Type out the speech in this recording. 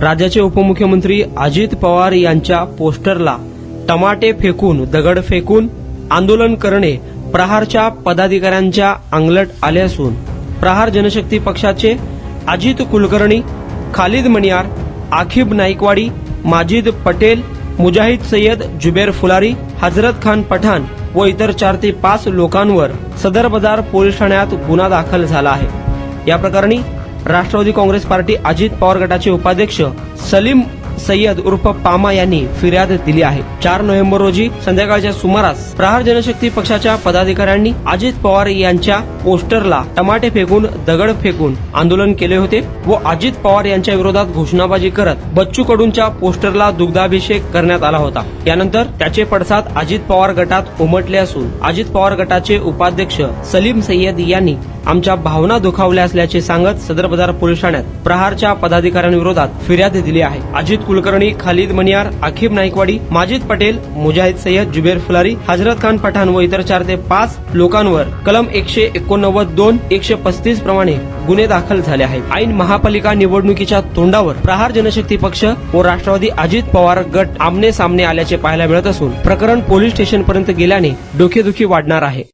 राज्याचे उपमुख्यमंत्री अजित पवार यांच्या पोस्टरला टमाटे फेकून दगड फेकून आंदोलन करणे प्रहारच्या पदाधिकाऱ्यांच्या अंगलट आले असून प्रहार जनशक्ती पक्षाचे अजित कुलकर्णी खालिद मणियार आखिब नाईकवाडी माजिद पटेल मुजाहिद सय्यद जुबेर फुलारी हजरत खान पठाण व इतर चार ते पाच लोकांवर सदर बाजार पोलीस ठाण्यात गुन्हा दाखल झाला आहे. या प्रकरणी राष्ट्रवादी काँग्रेस पार्टी अजित पवार गटाचे उपाध्यक्ष सलीम सय्यद उर्फ पामा यांनी फिर्याद दिली आहे. चार नोव्हेंबर रोजी संध्याकाळच्या सुमारास प्रहार जनशक्ती पक्षाच्या पदाधिकाऱ्यांनी अजित पवार यांच्या पोस्टरला टमाटे फेकून दगड फेकून आंदोलन केले होते व अजित पवार यांच्या विरोधात घोषणाबाजी करत बच्चू कडूंच्या पोस्टरला दुग्धाभिषेक करण्यात आला होता. यानंतर त्याचे पडसाद अजित पवार गटात उमटले असून अजित पवार गटाचे उपाध्यक्ष सलीम सय्यद यांनी आमच्या भावना दुखावल्या असल्याचे सांगत सदर बाजार पोलीस ठाण्यात प्रहारच्या पदाधिकाऱ्यांविरोधात फिर्याद दिली आहे. अजित कुलकर्णी खालिद मनियार आखिब नाईकवाडी माजिद पटेल मुजाहिद सय्यद जुबेर फुलारी हजरत खान पठाण व इतर चार ते पाच लोकांवर कलम एकशे एकोणनव्वद दोन एकशे पस्तीस प्रमाणे गुन्हे दाखल झाले आहेत. ऐन महापालिका निवडणुकीच्या तोंडावर प्रहार जनशक्ती पक्ष व राष्ट्रवादी अजित पवार गट आमने सामने आल्याचे पाहायला मिळत असून प्रकरण पोलीस स्टेशनपर्यंत गेल्याने डोकेदुखी वाढणार आहे.